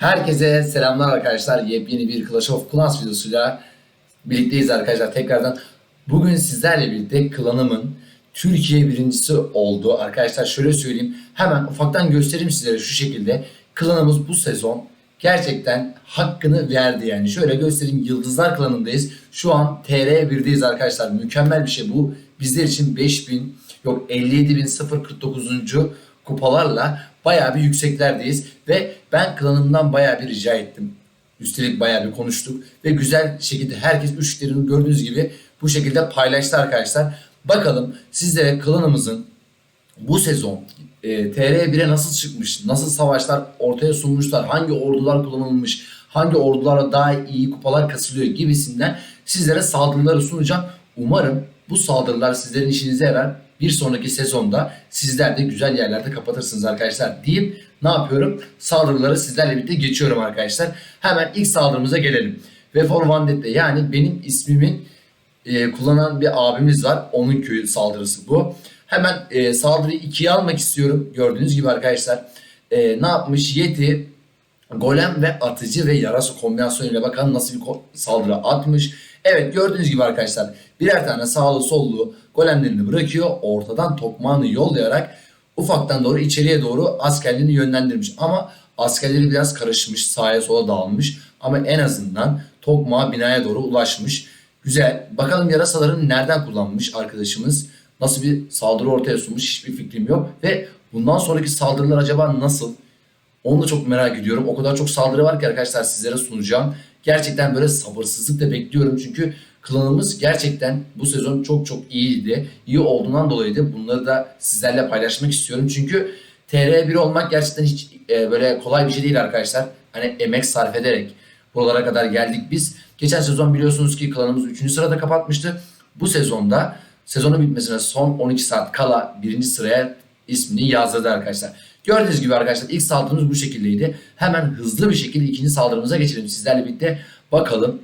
Herkese selamlar arkadaşlar. Yepyeni bir Clash of Clans videosuyla birlikteyiz arkadaşlar. Tekrardan bugün sizlerle birlikte klanımın Türkiye birincisi oldu. Arkadaşlar şöyle söyleyeyim. Hemen ufaktan göstereyim sizlere şu şekilde. Klanımız bu sezon gerçekten hakkını verdi yani. Şöyle göstereyim. Yıldızlar klanındayız. Şu an TR1'deyiz arkadaşlar. Mükemmel bir şey bu. Bizler için 5000 yok 57.049. kupalarla bayağı bir yükseklerdeyiz ve ben klanımdan bayağı bir rica ettim. Üstelik bayağı bir konuştuk ve güzel şekilde herkes üçlerini gördüğünüz gibi bu şekilde paylaştı arkadaşlar. Bakalım sizlere klanımızın bu sezon e, TR1'e nasıl çıkmış, nasıl savaşlar ortaya sunmuşlar, hangi ordular kullanılmış, hangi ordularla daha iyi kupalar kasılıyor gibisinden sizlere saldırıları sunacağım. Umarım bu saldırılar sizlerin işinize yarar. Bir sonraki sezonda sizler de güzel yerlerde kapatırsınız arkadaşlar deyip ne yapıyorum? Saldırıları sizlerle birlikte geçiyorum arkadaşlar. Hemen ilk saldırımıza gelelim. Ve for Vendetta yani benim ismimin e, kullanan bir abimiz var. Onun köyü saldırısı bu. Hemen e, saldırıyı ikiye almak istiyorum. Gördüğünüz gibi arkadaşlar. E, ne yapmış? Yeti, golem ve atıcı ve yarasa kombinasyonuyla bakalım nasıl bir saldırı atmış. Evet gördüğünüz gibi arkadaşlar birer tane sağlı sollu golemlerini bırakıyor. Ortadan tokmağını yollayarak ufaktan doğru içeriye doğru askerlerini yönlendirmiş. Ama askerleri biraz karışmış sağa sola dağılmış. Ama en azından tokmağa binaya doğru ulaşmış. Güzel. Bakalım yarasaların nereden kullanmış arkadaşımız. Nasıl bir saldırı ortaya sunmuş hiçbir fikrim yok. Ve bundan sonraki saldırılar acaba nasıl? Onu da çok merak ediyorum. O kadar çok saldırı var ki arkadaşlar sizlere sunacağım. Gerçekten böyle sabırsızlıkla bekliyorum. Çünkü klanımız gerçekten bu sezon çok çok iyiydi. İyi olduğundan dolayı da bunları da sizlerle paylaşmak istiyorum. Çünkü TR1 olmak gerçekten hiç e, böyle kolay bir şey değil arkadaşlar. Hani emek sarf ederek buralara kadar geldik biz. Geçen sezon biliyorsunuz ki klanımız 3. sırada kapatmıştı. Bu sezonda sezonun bitmesine son 12 saat kala birinci sıraya ismini yazdırdı arkadaşlar. Gördüğünüz gibi arkadaşlar ilk saldırımız bu şekildeydi. Hemen hızlı bir şekilde ikinci saldırımıza geçelim sizlerle birlikte. Bakalım.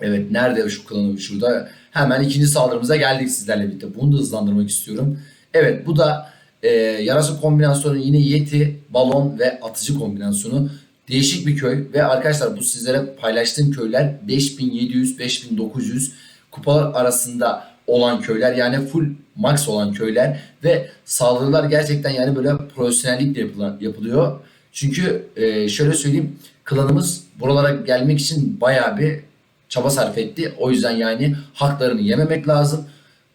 Evet nerede şu klanı şurada. Hemen ikinci saldırımıza geldik sizlerle birlikte. Bunu da hızlandırmak istiyorum. Evet bu da e, yarasa kombinasyonu yine yeti, balon ve atıcı kombinasyonu. Değişik bir köy ve arkadaşlar bu sizlere paylaştığım köyler 5700-5900 kupalar arasında olan köyler yani full max olan köyler ve saldırılar gerçekten yani böyle profesyonellikle yapılan, yapılıyor. Çünkü e, şöyle söyleyeyim klanımız buralara gelmek için bayağı bir çaba sarf etti. O yüzden yani haklarını yememek lazım.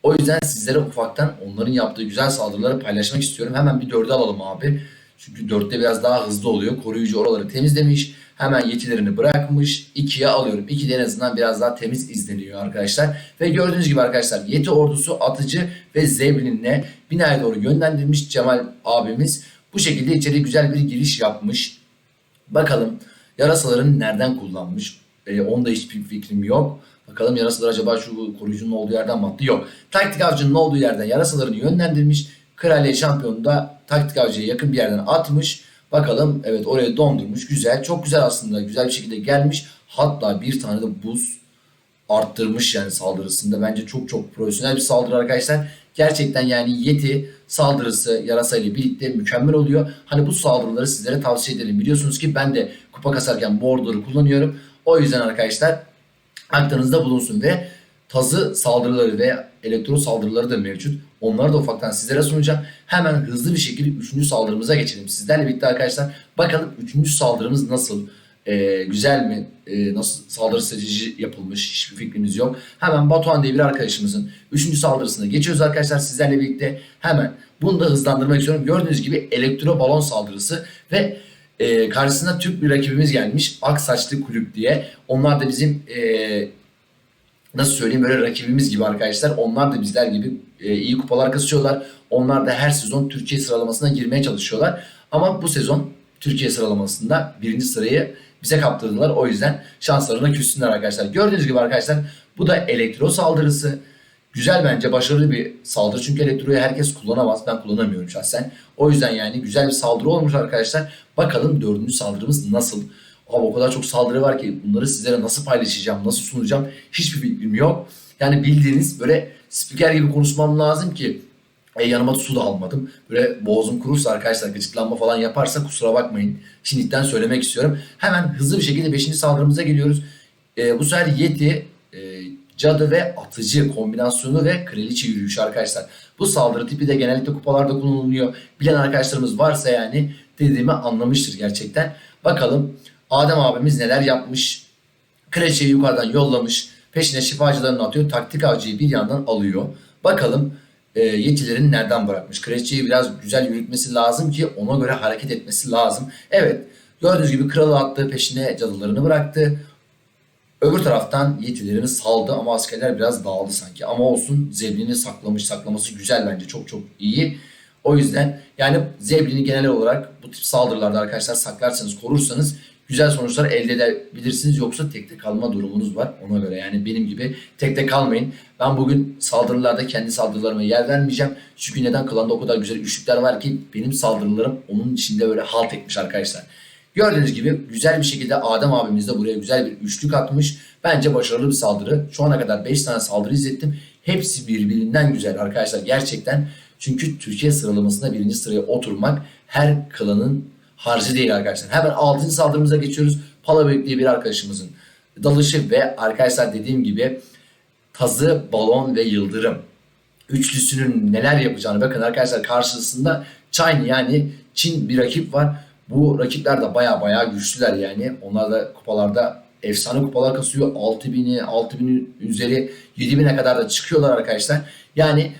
O yüzden sizlere ufaktan onların yaptığı güzel saldırıları paylaşmak istiyorum. Hemen bir dörde alalım abi. Çünkü dörtte biraz daha hızlı oluyor. Koruyucu oraları temizlemiş. Hemen yetilerini bırakmış. İkiye alıyorum. İki en azından biraz daha temiz izleniyor arkadaşlar. Ve gördüğünüz gibi arkadaşlar yeti ordusu atıcı ve zeblinle binaya doğru yönlendirmiş Cemal abimiz. Bu şekilde içeri güzel bir giriş yapmış. Bakalım yarasaların nereden kullanmış? Ee, onda hiçbir fikrim yok. Bakalım yarasalar acaba şu koruyucunun olduğu yerden mi attı? Yok. Taktik avcının olduğu yerden yarasalarını yönlendirmiş. Kraliyet şampiyonu da taktik avcıya yakın bir yerden atmış. Bakalım evet oraya dondurmuş. Güzel. Çok güzel aslında. Güzel bir şekilde gelmiş. Hatta bir tane de buz arttırmış yani saldırısında. Bence çok çok profesyonel bir saldırı arkadaşlar. Gerçekten yani Yeti saldırısı yarasa ile birlikte mükemmel oluyor. Hani bu saldırıları sizlere tavsiye ederim. Biliyorsunuz ki ben de kupa kasarken bu orduları kullanıyorum. O yüzden arkadaşlar aklınızda bulunsun ve tazı saldırıları ve elektro saldırıları da mevcut. Onları da ufaktan sizlere sunacağım. Hemen hızlı bir şekilde 3. saldırımıza geçelim. Sizlerle birlikte arkadaşlar bakalım 3. saldırımız nasıl? Ee, güzel mi? Ee, nasıl saldırı strateji yapılmış? Hiçbir fikrimiz yok. Hemen Batuhan diye bir arkadaşımızın 3. saldırısına geçiyoruz arkadaşlar sizlerle birlikte. Hemen bunu da hızlandırmak istiyorum. Gördüğünüz gibi elektro balon saldırısı ve e, karşısına Türk bir rakibimiz gelmiş. Aksaçlı Kulüp diye. Onlar da bizim e, nasıl söyleyeyim böyle rakibimiz gibi arkadaşlar. Onlar da bizler gibi e, iyi kupalar kasıyorlar. Onlar da her sezon Türkiye sıralamasına girmeye çalışıyorlar. Ama bu sezon Türkiye sıralamasında birinci sırayı bize kaptırdılar. O yüzden şanslarına küssünler arkadaşlar. Gördüğünüz gibi arkadaşlar bu da elektro saldırısı. Güzel bence başarılı bir saldırı. Çünkü elektroyu herkes kullanamaz. Ben kullanamıyorum şahsen. O yüzden yani güzel bir saldırı olmuş arkadaşlar. Bakalım dördüncü saldırımız nasıl? Abi o kadar çok saldırı var ki bunları sizlere nasıl paylaşacağım, nasıl sunacağım hiçbir fikrim yok. Yani bildiğiniz böyle spiker gibi konuşmam lazım ki E, yanıma su da almadım. Böyle boğazım kurursa arkadaşlar gıcıklanma falan yaparsa kusura bakmayın. Şimdiden söylemek istiyorum. Hemen hızlı bir şekilde 5. saldırımıza geliyoruz. E, bu sefer Yeti, e, Cadı ve Atıcı kombinasyonu ve Kraliçe yürüyüşü arkadaşlar. Bu saldırı tipi de genellikle kupalarda kullanılıyor. Bilen arkadaşlarımız varsa yani dediğimi anlamıştır gerçekten. Bakalım Adem abimiz neler yapmış. Kraliçeyi yukarıdan yollamış. Peşine şifacılarını atıyor. Taktik avcıyı bir yandan alıyor. Bakalım e, yetilerini nereden bırakmış. Kraliçeyi biraz güzel yürütmesi lazım ki ona göre hareket etmesi lazım. Evet gördüğünüz gibi kralı attı peşine cadılarını bıraktı. Öbür taraftan yetilerini saldı ama askerler biraz dağıldı sanki. Ama olsun Zeblin'i saklamış saklaması güzel bence çok çok iyi. O yüzden yani Zeblin'i genel olarak bu tip saldırılarda arkadaşlar saklarsanız korursanız güzel sonuçlar elde edebilirsiniz. Yoksa tekte kalma durumunuz var ona göre. Yani benim gibi tekte kalmayın. Ben bugün saldırılarda kendi saldırılarıma yer vermeyeceğim. Çünkü neden klanda o kadar güzel üçlükler var ki benim saldırılarım onun içinde böyle halt etmiş arkadaşlar. Gördüğünüz gibi güzel bir şekilde Adem abimiz de buraya güzel bir üçlük atmış. Bence başarılı bir saldırı. Şu ana kadar 5 tane saldırı izlettim. Hepsi birbirinden güzel arkadaşlar gerçekten. Çünkü Türkiye sıralamasında birinci sıraya oturmak her klanın harcı değil arkadaşlar. Hemen 6. saldırımıza geçiyoruz. Palabek diye bir arkadaşımızın dalışı ve arkadaşlar dediğim gibi tazı, balon ve yıldırım üçlüsünün neler yapacağını bakın arkadaşlar karşısında China yani Çin bir rakip var. Bu rakipler de baya baya güçlüler yani. Onlar da kupalarda efsane kupalar kasıyor. 6000'i, 6000'in üzeri 7000'e kadar da çıkıyorlar arkadaşlar. Yani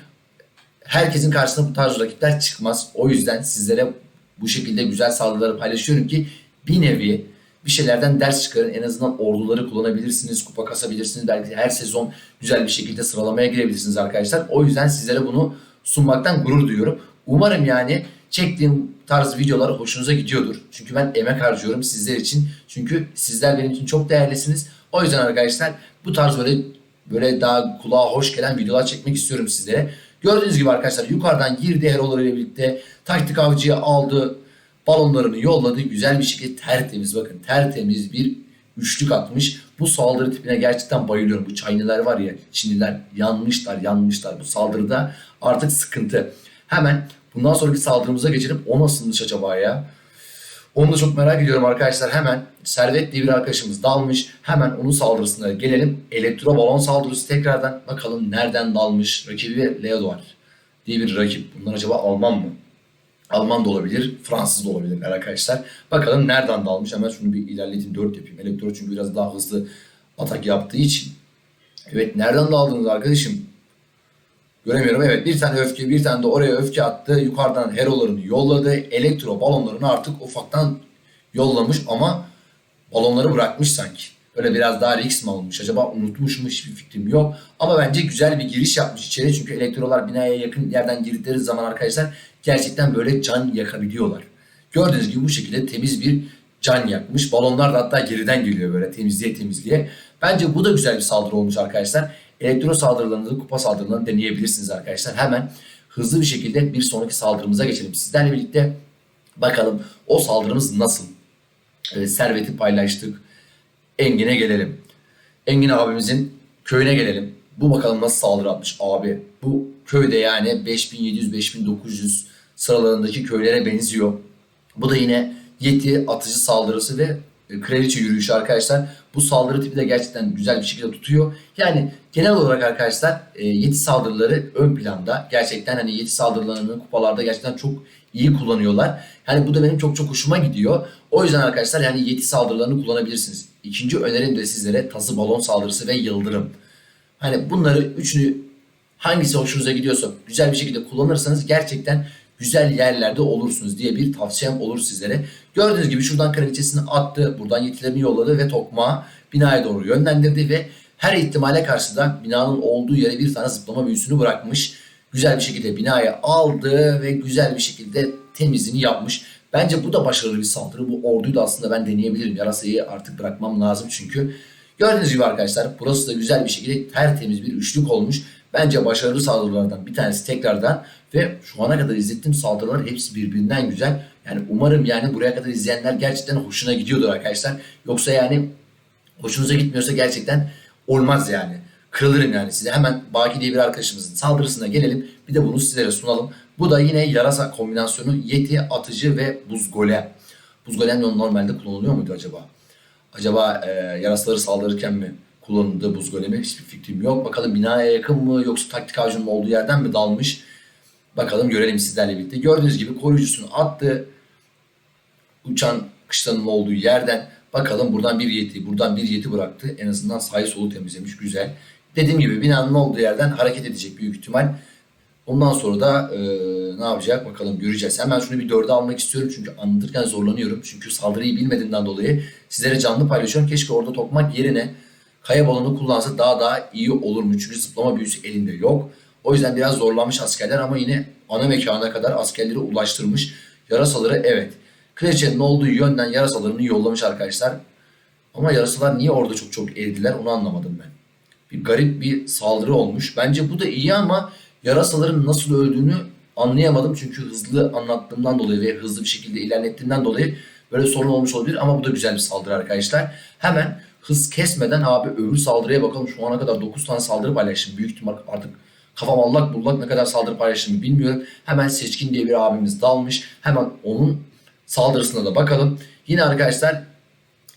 herkesin karşısına bu tarz rakipler çıkmaz. O yüzden sizlere bu şekilde güzel saldırıları paylaşıyorum ki bir nevi bir şeylerden ders çıkarın. En azından orduları kullanabilirsiniz, kupa kasabilirsiniz. Belki her sezon güzel bir şekilde sıralamaya girebilirsiniz arkadaşlar. O yüzden sizlere bunu sunmaktan gurur duyuyorum. Umarım yani çektiğim tarz videolar hoşunuza gidiyordur. Çünkü ben emek harcıyorum sizler için. Çünkü sizler benim için çok değerlisiniz. O yüzden arkadaşlar bu tarz böyle böyle daha kulağa hoş gelen videolar çekmek istiyorum sizlere. Gördüğünüz gibi arkadaşlar yukarıdan girdi Hero'ları ile birlikte taktik avcıyı aldı. Balonlarını yolladı. Güzel bir şekilde tertemiz bakın tertemiz bir üçlük atmış. Bu saldırı tipine gerçekten bayılıyorum. Bu Çayniler var ya Çinliler yanmışlar yanmışlar. Bu saldırıda artık sıkıntı. Hemen bundan sonraki saldırımıza geçelim. O nasılmış acaba ya? Onu da çok merak ediyorum arkadaşlar. Hemen Servet diye bir arkadaşımız dalmış. Hemen onun saldırısına gelelim. Elektro balon saldırısı tekrardan. Bakalım nereden dalmış. Rakibi Leodor diye bir rakip. Bunlar acaba Alman mı? Alman da olabilir, Fransız da olabilirler arkadaşlar. Bakalım nereden dalmış. Hemen şunu bir ilerleteyim 4 yapayım. Elektro çünkü biraz daha hızlı atak yaptığı için. Evet nereden daldınız arkadaşım? Göremiyorum. Evet bir tane öfke bir tane de oraya öfke attı. Yukarıdan herolarını yolladı. Elektro balonlarını artık ufaktan yollamış ama balonları bırakmış sanki. Öyle biraz daha risk mi almış acaba unutmuş mu hiçbir fikrim yok. Ama bence güzel bir giriş yapmış içeri. Çünkü elektrolar binaya yakın yerden girdikleri zaman arkadaşlar gerçekten böyle can yakabiliyorlar. Gördüğünüz gibi bu şekilde temiz bir can yakmış. Balonlar da hatta geriden geliyor böyle temizliğe temizliğe. Bence bu da güzel bir saldırı olmuş arkadaşlar. Elektro saldırılarını da kupa saldırılarını deneyebilirsiniz arkadaşlar. Hemen hızlı bir şekilde bir sonraki saldırımıza geçelim. Sizlerle birlikte bakalım o saldırımız nasıl? Ee, serveti paylaştık. Engin'e gelelim. Engin abimizin köyüne gelelim. Bu bakalım nasıl saldırı atmış abi. Bu köyde yani 5700-5900 sıralarındaki köylere benziyor. Bu da yine Yeti atıcı saldırısı ve e, kraliçe yürüyüşü arkadaşlar. Bu saldırı tipi de gerçekten güzel bir şekilde tutuyor. Yani genel olarak arkadaşlar e, Yeti saldırıları ön planda. Gerçekten hani Yeti saldırılarını kupalarda gerçekten çok iyi kullanıyorlar. Yani bu da benim çok çok hoşuma gidiyor. O yüzden arkadaşlar yani Yeti saldırılarını kullanabilirsiniz. İkinci önerim de sizlere tazı balon saldırısı ve yıldırım. Hani bunları üçünü hangisi hoşunuza gidiyorsa güzel bir şekilde kullanırsanız gerçekten güzel yerlerde olursunuz diye bir tavsiyem olur sizlere. Gördüğünüz gibi şuradan kraliçesini attı, buradan yetilerini yolladı ve tokmağı binaya doğru yönlendirdi ve her ihtimale karşı da binanın olduğu yere bir tane zıplama büyüsünü bırakmış. Güzel bir şekilde binaya aldı ve güzel bir şekilde temizliğini yapmış. Bence bu da başarılı bir saldırı. Bu orduyu da aslında ben deneyebilirim. Yarasayı artık bırakmam lazım çünkü. Gördüğünüz gibi arkadaşlar burası da güzel bir şekilde tertemiz bir üçlük olmuş. Bence başarılı saldırılardan bir tanesi tekrardan ve şu ana kadar izlettiğim saldırılar hepsi birbirinden güzel. Yani umarım yani buraya kadar izleyenler gerçekten hoşuna gidiyordur arkadaşlar. Yoksa yani hoşunuza gitmiyorsa gerçekten olmaz yani. kırılırım yani size. Hemen Baki diye bir arkadaşımızın saldırısına gelelim. Bir de bunu sizlere sunalım. Bu da yine yarasa kombinasyonu Yeti, Atıcı ve Buz Golem. Buz Golem normalde kullanılıyor muydu acaba? Acaba e, yarasaları saldırırken mi kullanıldı buz golemi? Hiçbir fikrim yok. Bakalım binaya yakın mı yoksa taktik avcının olduğu yerden mi dalmış? Bakalım görelim sizlerle birlikte. Gördüğünüz gibi koruyucusunu attı. Uçan kışlanın olduğu yerden bakalım buradan bir yeti, buradan bir yeti bıraktı. En azından sağı solu temizlemiş. Güzel. Dediğim gibi binanın olduğu yerden hareket edecek büyük ihtimal. Ondan sonra da e, ne yapacak bakalım göreceğiz. Hemen şunu bir dörde almak istiyorum çünkü anlatırken zorlanıyorum. Çünkü saldırıyı bilmediğimden dolayı sizlere canlı paylaşıyorum. Keşke orada tokmak yerine kaya balonu kullansa daha daha iyi olur? Çünkü zıplama büyüsü elinde yok. O yüzden biraz zorlanmış askerler ama yine ana mekana kadar askerleri ulaştırmış. Yarasaları evet. Kraliçenin olduğu yönden yarasalarını yollamış arkadaşlar. Ama yarasalar niye orada çok çok erdiler onu anlamadım ben. Bir garip bir saldırı olmuş. Bence bu da iyi ama yarasaların nasıl öldüğünü anlayamadım. Çünkü hızlı anlattığımdan dolayı ve hızlı bir şekilde ilerlettiğimden dolayı böyle sorun olmuş olabilir. Ama bu da güzel bir saldırı arkadaşlar. Hemen hız kesmeden abi öbür saldırıya bakalım. Şu ana kadar 9 tane saldırı paylaştım. Büyük ihtimal artık kafam allak bullak ne kadar saldırı paylaştığımı bilmiyorum. Hemen Seçkin diye bir abimiz dalmış. Hemen onun saldırısına da bakalım. Yine arkadaşlar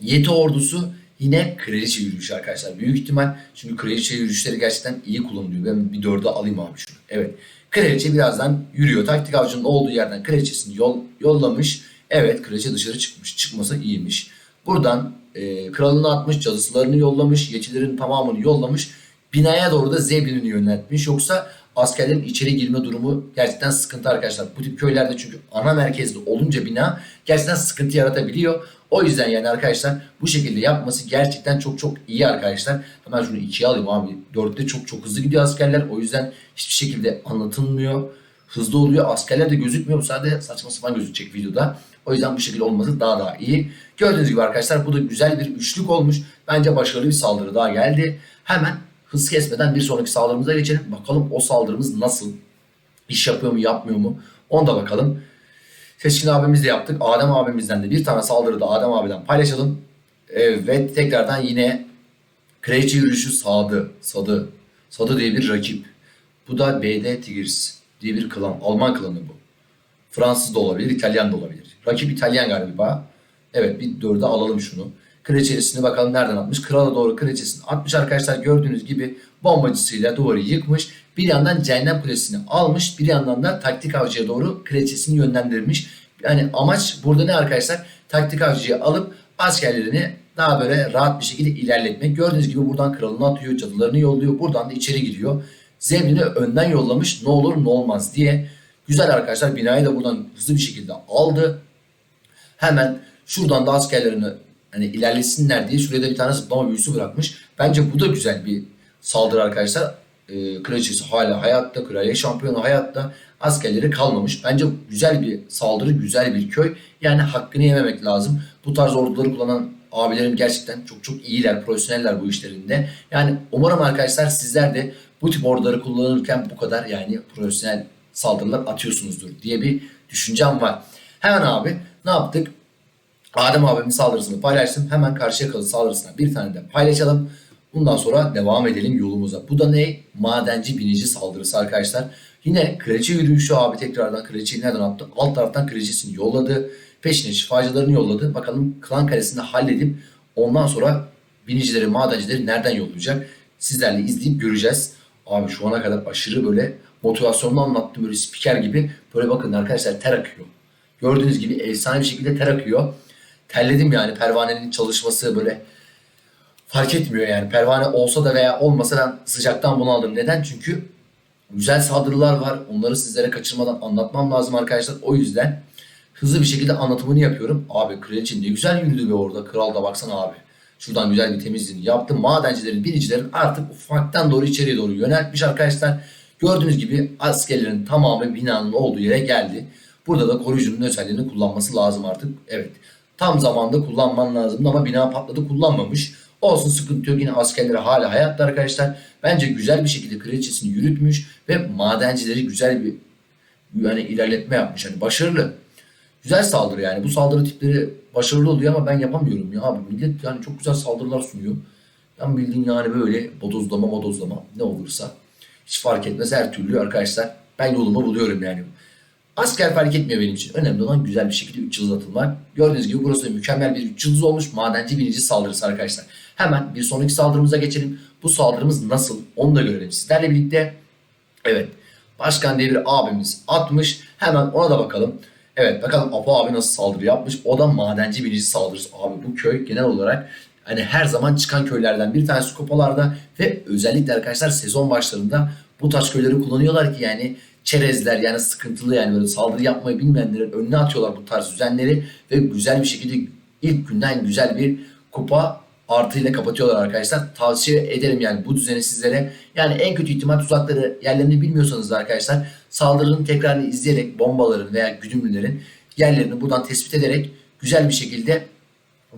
Yeti ordusu yine kraliçe yürüyüşü arkadaşlar. Büyük ihtimal çünkü kraliçe yürüyüşleri gerçekten iyi kullanılıyor. Ben bir dörde alayım abi şunu. Evet. Kraliçe birazdan yürüyor. Taktik avcının olduğu yerden kraliçesini yol, yollamış. Evet kraliçe dışarı çıkmış. Çıkmasa iyiymiş. Buradan e, kralını atmış, cadısılarını yollamış, yetilerin tamamını yollamış. Binaya doğru da Zeblin'i yöneltmiş. Yoksa askerlerin içeri girme durumu gerçekten sıkıntı arkadaşlar. Bu tip köylerde çünkü ana merkezde olunca bina gerçekten sıkıntı yaratabiliyor. O yüzden yani arkadaşlar bu şekilde yapması gerçekten çok çok iyi arkadaşlar. Hemen şunu ikiye alayım abi. Dörtte çok çok hızlı gidiyor askerler. O yüzden hiçbir şekilde anlatılmıyor. Hızlı oluyor. Askerler de gözükmüyor. Bu sadece saçma sapan gözükecek videoda. O yüzden bu şekilde olması daha daha iyi. Gördüğünüz gibi arkadaşlar bu da güzel bir üçlük olmuş. Bence başarılı bir saldırı daha geldi. Hemen hız kesmeden bir sonraki saldırımıza geçelim. Bakalım o saldırımız nasıl? İş yapıyor mu yapmıyor mu? Onu da bakalım. Seçkin abimiz de yaptık. Adem abimizden de bir tane saldırı da Adem abiden paylaşalım. Evet tekrardan yine Kraliçe yürüyüşü Sadı. Sadı. Sadı diye bir rakip. Bu da BD Tigris diye bir klan. Alman klanı bu. Fransız da olabilir, İtalyan da olabilir. Rakip İtalyan galiba. Evet bir dörde alalım şunu. Kraliçesini bakalım nereden atmış. Krala doğru kraliçesini atmış arkadaşlar. Gördüğünüz gibi bombacısıyla duvarı yıkmış. Bir yandan cehennem kulesini almış. Bir yandan da taktik avcıya doğru kraliçesini yönlendirmiş. Yani amaç burada ne arkadaşlar? Taktik avcıyı alıp askerlerini daha böyle rahat bir şekilde ilerletmek. Gördüğünüz gibi buradan kralını atıyor, cadılarını yolluyor. Buradan da içeri giriyor. Zemini önden yollamış ne olur ne olmaz diye. Güzel arkadaşlar binayı da buradan hızlı bir şekilde aldı. Hemen şuradan da askerlerini hani ilerlesinler diye şuraya da bir tane zıplama büyüsü bırakmış. Bence bu da güzel bir saldırı arkadaşlar. Ee, kraliçesi hala hayatta, kraliye şampiyonu hayatta, askerleri kalmamış. Bence güzel bir saldırı, güzel bir köy. Yani hakkını yememek lazım. Bu tarz orduları kullanan abilerim gerçekten çok çok iyiler, profesyoneller bu işlerinde. Yani umarım arkadaşlar sizler de bu tip orduları kullanırken bu kadar yani profesyonel saldırılar atıyorsunuzdur diye bir düşüncem var. Hemen abi ne yaptık? Adem abimin saldırısını paylaştım. Hemen karşıya kalı saldırısına bir tane de paylaşalım. Bundan sonra devam edelim yolumuza. Bu da ne? Madenci binici saldırısı arkadaşlar. Yine kraliçe yürüyüşü abi tekrardan kraliçeyi nereden attı? Alt taraftan kraliçesini yolladı. Peşine şifacılarını yolladı. Bakalım klan karesini halledip ondan sonra binicileri, madencileri nereden yollayacak? Sizlerle izleyip göreceğiz. Abi şu ana kadar aşırı böyle motivasyonlu anlattım böyle spiker gibi. Böyle bakın arkadaşlar ter akıyor. Gördüğünüz gibi efsane bir şekilde ter akıyor. Terledim yani pervanenin çalışması böyle fark etmiyor yani. Pervane olsa da veya olmasa da sıcaktan bunaldım. Neden? Çünkü güzel saldırılar var. Onları sizlere kaçırmadan anlatmam lazım arkadaşlar. O yüzden hızlı bir şekilde anlatımını yapıyorum. Abi kraliçe ne güzel yürüdü be orada. Kral da baksana abi. Şuradan güzel bir temizliğini yaptı. Madencilerin, binicilerin artık ufaktan doğru içeriye doğru yöneltmiş arkadaşlar. Gördüğünüz gibi askerlerin tamamı binanın olduğu yere geldi. Burada da koruyucunun özelliğini kullanması lazım artık. Evet. Tam zamanda kullanman lazımdı ama bina patladı kullanmamış. Olsun sıkıntı yok yine askerleri hala hayatta arkadaşlar. Bence güzel bir şekilde kraliçesini yürütmüş ve madencileri güzel bir yani ilerletme yapmış. Hani başarılı. Güzel saldırı yani. Bu saldırı tipleri başarılı oluyor ama ben yapamıyorum ya abi. Millet yani çok güzel saldırılar sunuyor. Ben bildiğin yani böyle bodozlama modozlama ne olursa hiç fark etmez her türlü arkadaşlar. Ben yolumu buluyorum yani. Asker fark etmiyor benim için. Önemli olan güzel bir şekilde 3 yıldız atılmak. Gördüğünüz gibi burası da mükemmel bir 3 yıldız olmuş. Madenci birinci saldırısı arkadaşlar. Hemen bir sonraki saldırımıza geçelim. Bu saldırımız nasıl onu da görelim sizlerle birlikte. Evet. Başkan diye bir abimiz atmış. Hemen ona da bakalım. Evet bakalım Apo abi nasıl saldırı yapmış. O da madenci birinci saldırısı. Abi bu köy genel olarak hani her zaman çıkan köylerden bir tanesi kupalarda ve özellikle arkadaşlar sezon başlarında bu tarz köyleri kullanıyorlar ki yani çerezler yani sıkıntılı yani böyle saldırı yapmayı bilmeyenlerin önüne atıyorlar bu tarz düzenleri ve güzel bir şekilde ilk günden güzel bir kupa artıyla kapatıyorlar arkadaşlar. Tavsiye ederim yani bu düzeni sizlere. Yani en kötü ihtimal tuzakları yerlerini bilmiyorsanız da arkadaşlar saldırının tekrarını izleyerek bombaların veya güdümlülerin yerlerini buradan tespit ederek güzel bir şekilde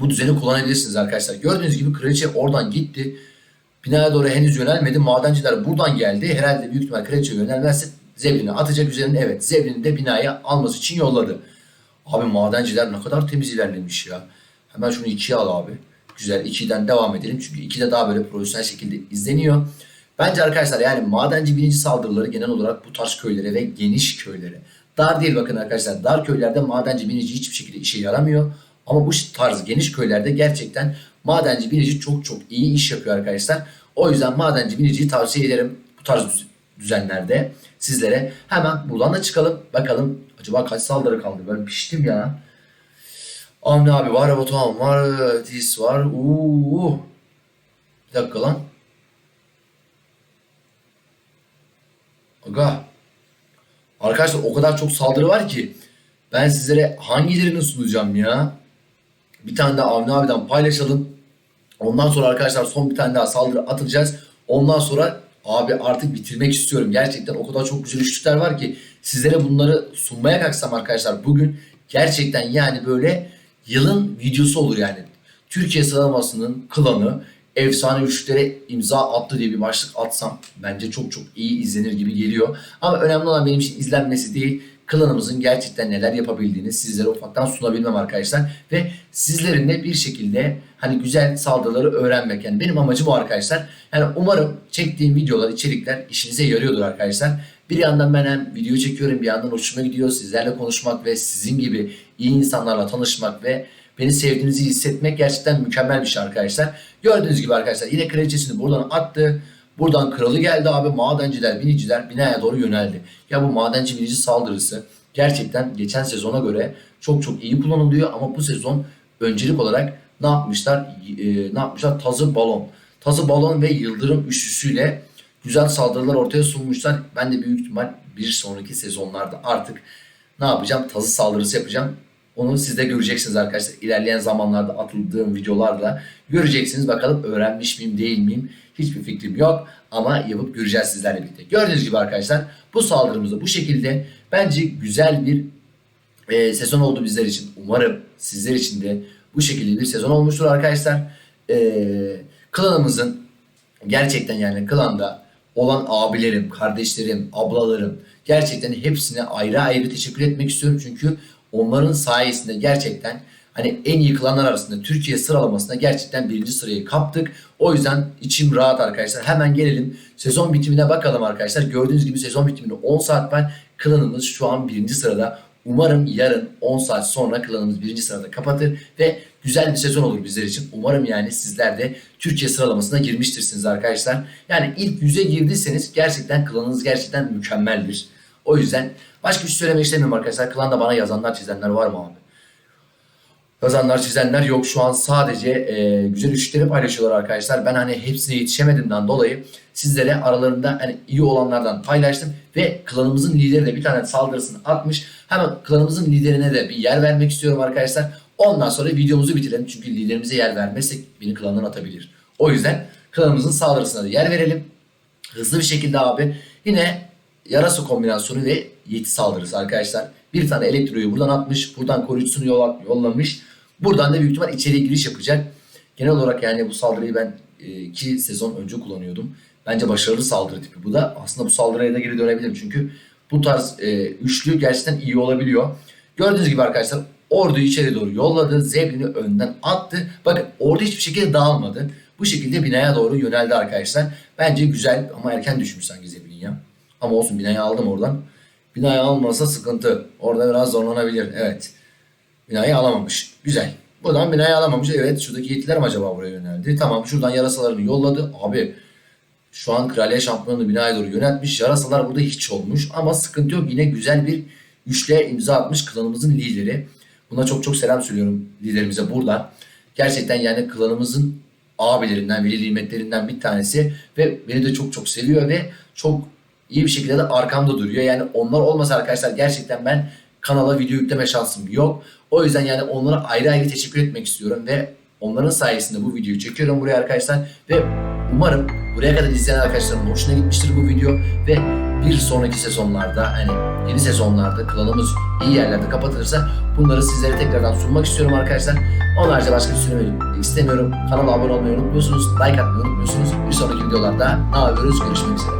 bu düzeni kullanabilirsiniz arkadaşlar. Gördüğünüz gibi kraliçe oradan gitti. Binaya doğru henüz yönelmedi. Madenciler buradan geldi. Herhalde büyük ihtimal kraliçe yönelmezse Zeblin'i atacak üzerine. Evet Zeblin'i de binaya alması için yolladı. Abi madenciler ne kadar temiz ilerlemiş ya. Hemen şunu ikiye al abi. Güzel 2'den devam edelim. Çünkü 2'de daha böyle profesyonel şekilde izleniyor. Bence arkadaşlar yani madenci birinci saldırıları genel olarak bu tarz köylere ve geniş köylere. Dar değil bakın arkadaşlar. Dar köylerde madenci binici hiçbir şekilde işe yaramıyor. Ama bu tarz geniş köylerde gerçekten madenci binici çok çok iyi iş yapıyor arkadaşlar. O yüzden madenci biniciyi tavsiye ederim bu tarz düzenlerde sizlere. Hemen buradan da çıkalım. Bakalım acaba kaç saldırı kaldı? Ben piştim ya. Avni abi var, Batuhan var, Tis var. Uuu. Bir dakika lan. Aga. Arkadaşlar o kadar çok saldırı var ki ben sizlere hangilerini sunacağım ya? Bir tane daha Avni abiden paylaşalım. Ondan sonra arkadaşlar son bir tane daha saldırı atacağız. Ondan sonra abi artık bitirmek istiyorum. Gerçekten o kadar çok güzel üçlükler var ki sizlere bunları sunmaya kalksam arkadaşlar bugün gerçekten yani böyle yılın videosu olur yani. Türkiye sıralamasının klanı efsane üçlüklere imza attı diye bir başlık atsam bence çok çok iyi izlenir gibi geliyor. Ama önemli olan benim için izlenmesi değil klanımızın gerçekten neler yapabildiğini sizlere ufaktan sunabilmem arkadaşlar. Ve sizlerin de bir şekilde hani güzel saldırıları öğrenmek. Yani benim amacım o arkadaşlar. Yani umarım çektiğim videolar, içerikler işinize yarıyordur arkadaşlar. Bir yandan ben hem video çekiyorum bir yandan hoşuma gidiyor. Sizlerle konuşmak ve sizin gibi iyi insanlarla tanışmak ve beni sevdiğinizi hissetmek gerçekten mükemmel bir şey arkadaşlar. Gördüğünüz gibi arkadaşlar yine kraliçesini buradan attı. Buradan kralı geldi abi. Madenciler, biniciler binaya doğru yöneldi. Ya bu madenci binici saldırısı gerçekten geçen sezona göre çok çok iyi kullanılıyor ama bu sezon öncelik olarak ne yapmışlar? E, ne yapmışlar? Tazı balon. Tazı balon ve yıldırım üçlüsüyle güzel saldırılar ortaya sunmuşlar. Ben de büyük ihtimal bir sonraki sezonlarda artık ne yapacağım? Tazı saldırısı yapacağım. Onu siz de göreceksiniz arkadaşlar. İlerleyen zamanlarda atıldığım videolarla göreceksiniz. Bakalım öğrenmiş miyim değil miyim? Hiçbir fikrim yok ama yapıp göreceğiz sizlerle birlikte. Gördüğünüz gibi arkadaşlar bu saldırımızda bu şekilde bence güzel bir e, sezon oldu bizler için. Umarım sizler için de bu şekilde bir sezon olmuştur arkadaşlar. E, klanımızın gerçekten yani klanda olan abilerim, kardeşlerim, ablalarım gerçekten hepsine ayrı ayrı teşekkür etmek istiyorum. Çünkü onların sayesinde gerçekten hani en iyi klanlar arasında Türkiye sıralamasında gerçekten birinci sırayı kaptık. O yüzden içim rahat arkadaşlar. Hemen gelelim sezon bitimine bakalım arkadaşlar. Gördüğünüz gibi sezon bitiminde 10 saat var. Klanımız şu an birinci sırada. Umarım yarın 10 saat sonra klanımız birinci sırada kapatır ve güzel bir sezon olur bizler için. Umarım yani sizler de Türkiye sıralamasına girmiştirsiniz arkadaşlar. Yani ilk yüze girdiyseniz gerçekten klanınız gerçekten mükemmeldir. O yüzden başka bir şey söylemek istemiyorum arkadaşlar. Klanda bana yazanlar çizenler var mı abi? Yazanlar çizenler yok. Şu an sadece e, güzel üçlükleri paylaşıyorlar arkadaşlar. Ben hani hepsine yetişemediğimden dolayı sizlere aralarında hani iyi olanlardan paylaştım. Ve klanımızın lideri de bir tane saldırısını atmış. Hemen klanımızın liderine de bir yer vermek istiyorum arkadaşlar. Ondan sonra videomuzu bitirelim. Çünkü liderimize yer vermezsek beni klandan atabilir. O yüzden klanımızın saldırısına da yer verelim. Hızlı bir şekilde abi yine yarasa kombinasyonu ve yeti saldırısı arkadaşlar. Bir tane elektroyu buradan atmış. Buradan koruyucusunu yollamış. Buradan da büyük ihtimal içeriye giriş yapacak. Genel olarak yani bu saldırıyı ben e, iki sezon önce kullanıyordum. Bence başarılı saldırı tipi. Bu da aslında bu saldırıya da geri dönebilirim. Çünkü bu tarz e, üçlü gerçekten iyi olabiliyor. Gördüğünüz gibi arkadaşlar orduyu içeri doğru yolladı. Zeblin'i önden attı. Bakın ordu hiçbir şekilde dağılmadı. bu şekilde binaya doğru yöneldi arkadaşlar. Bence güzel ama erken düşmüş sanki Zebrin ya. Ama olsun binayı aldım oradan. Binayı almasa sıkıntı. Orada biraz zorlanabilir. Evet. Binayı alamamış. Güzel. Buradan binayı alamamış. Evet şuradaki yetiler mi acaba buraya yöneldi? Tamam şuradan yarasalarını yolladı. Abi şu an kraliye şampiyonluğu binaya doğru yöneltmiş. Yarasalar burada hiç olmuş. Ama sıkıntı yok. Yine güzel bir üçle imza atmış klanımızın lideri. Buna çok çok selam söylüyorum liderimize burada. Gerçekten yani klanımızın abilerinden, veli nimetlerinden bir tanesi. Ve beni de çok çok seviyor ve çok iyi bir şekilde de arkamda duruyor. Yani onlar olmasa arkadaşlar gerçekten ben kanala video yükleme şansım yok. O yüzden yani onlara ayrı ayrı teşekkür etmek istiyorum ve onların sayesinde bu videoyu çekiyorum buraya arkadaşlar ve umarım buraya kadar izleyen arkadaşlarımın hoşuna gitmiştir bu video ve bir sonraki sezonlarda hani yeni sezonlarda klanımız iyi yerlerde kapatılırsa bunları sizlere tekrardan sunmak istiyorum arkadaşlar. Haricinde başka bir söylemek istemiyorum. Kanala abone olmayı unutmuyorsunuz. Like atmayı unutmuyorsunuz. Bir sonraki videolarda ne yapıyoruz? Görüşmek üzere.